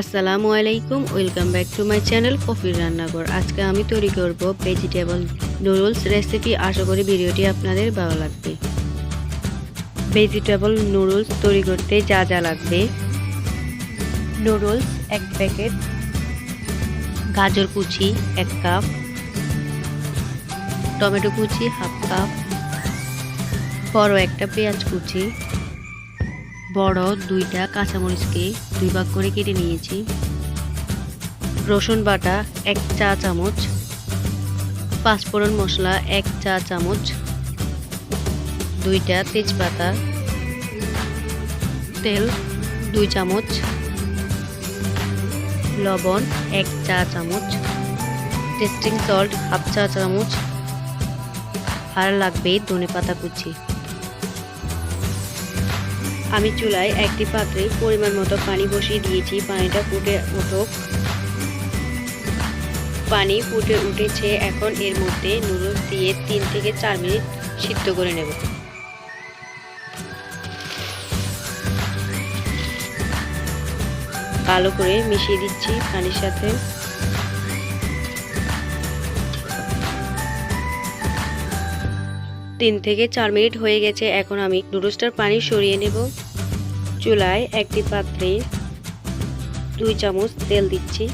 আসসালামু আলাইকুম, welcome back to my channel কফির রান্নাঘর। আজকে আমি তৈরি করব ভেজিটেবল নুডলস রেসিপি। আশা করি ভিডিওটি আপনাদের ভালো লাগবে। ভেজিটেবল নুডলস তৈরি করতে যা যা লাগবে। নুডলস এক প্যাকেট, গাজর কুচি এক কাপ, টমেটো কুচি হাফ কাপ, বড় একটা পেঁয়াজ কুচি বড় দুইটা কাঁচামরিচকে দুই ভাগ করে কেটে নিয়েছি। রসুন বাটা এক চা চামচ। পাঁচফোড়ন মশলা এক চা চামচ। দুইটা তেজপাতা। তেল দুই চামচ। লবণ এক চা চামচ। টেস্টিং সল্ট হাফ চা চামচ। আর লাগবে ধনে পাতা কুচি। আমি চুলায় একটি পাত্রে পরিমাণ মতো পানি বসিয়ে দিয়েছি। পানিটা ফুটে উঠুক। পানি ফুটে উঠেছে। এখন এর মধ্যে নুডলস দিয়ে তিন থেকে চার মিনিট সিদ্ধ করে নেব। ভালো করে মিশিয়ে দিচ্ছি পানির সাথে। তিন থেকে চার মিনিট হয়ে গেছে, এখন আমি নুডলসটার পানি সরিয়ে নেব। চুলায় একটি পাত্রে দুই চামচ তেল দিচ্ছি।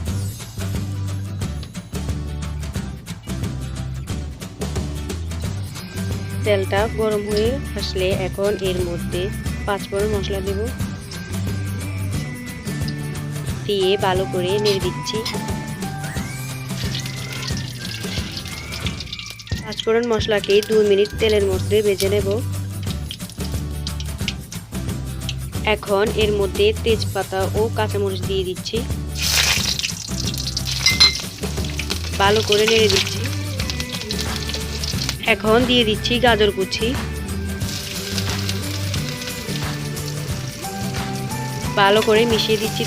তেলটা গরম হয়ে আসলে এখন এর মধ্যে পাঁচফোড়ন মশলা দেব। দিয়ে ভালো করে নেড়ে দিচ্ছি। পাঁচফোড়ন মশলাকে দুই মিনিট তেলের মধ্যে ভেজে নেব। এখন এর মধ্যে তেজপাতা ও কাঁচামরিচ দিয়ে দিচ্ছি। ভালো করে নেড়ে দিচ্ছি। এখন দিয়ে দিচ্ছি গাজর কুচি। ভালো করে মিশিয়ে দিচ্ছি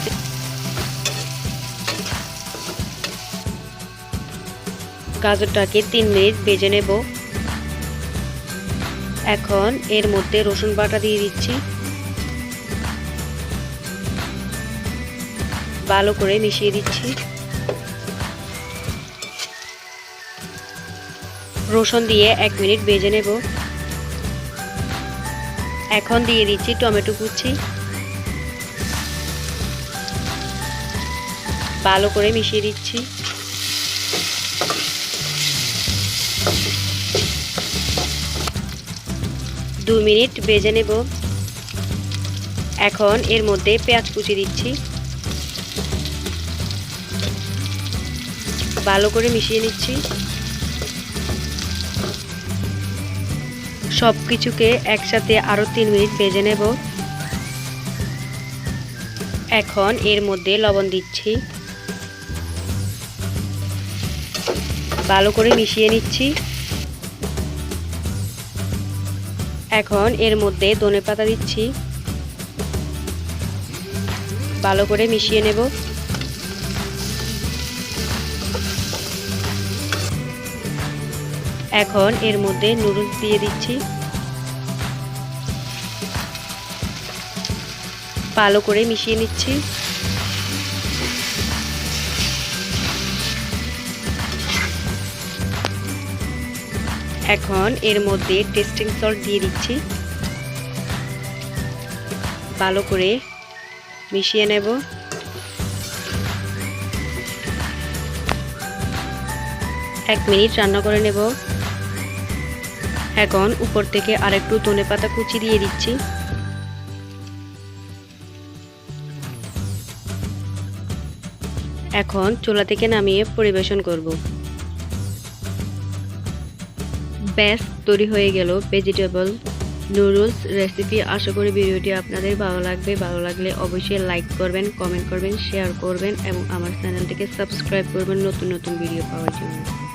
গাজরটাকে তিন মিনিট ভেজে নেব। এখন এর মধ্যে রসুন বাটা দিয়ে দিচ্ছি। ভালো করে মিশিয়ে দিচ্ছি। রসুন দিয়ে এক মিনিট ভেজে নেব। এখন দিয়ে দিচ্ছি টমেটো কুচি। ভালো করে মিশিয়ে দিচ্ছি। দু মিনিট ভেজে নেব। এখন এর মধ্যে পেঁয়াজ কুচি দিচ্ছি। ভালো করে মিশিয়ে নিচ্ছি। সব কিছুকে একসাথে আরও তিন মিনিট ভেজে নেব। এখন এর মধ্যে লবণ দিচ্ছি। ভালো করে মিশিয়ে নিচ্ছি। এখন এর মধ্যে ধনে পাতা দিচ্ছি। ভালো করে মিশিয়ে নেব। এখন এর মধ্যে নুডলস দিয়ে দিচ্ছি। ভালো করে মিশিয়ে নিচ্ছি। এখন এর মধ্যে টেস্টিং সল্ট দিয়ে দিচ্ছি। ভালো করে মিশিয়ে নেব। এক মিনিট রান্না করে নেব। এখন উপর থেকে আরেকটু ধনে পাতা কুচি দিয়ে দিচ্ছি। এখন চুলা থেকে নামিয়ে পরিবেশন করব। ব্যাস তৈরি হয়ে গেল ভেজিটেবল নুডলস রেসিপি আশা করি ভিডিওটি আপনাদের ভালো লাগবে। ভালো লাগলে অবশ্যই লাইক করবেন কমেন্ট করবেন শেয়ার করবেন এবং আমার চ্যানেলটিকে সাবস্ক্রাইব করবেন নতুন নতুন ভিডিও পাওয়ার জন্য।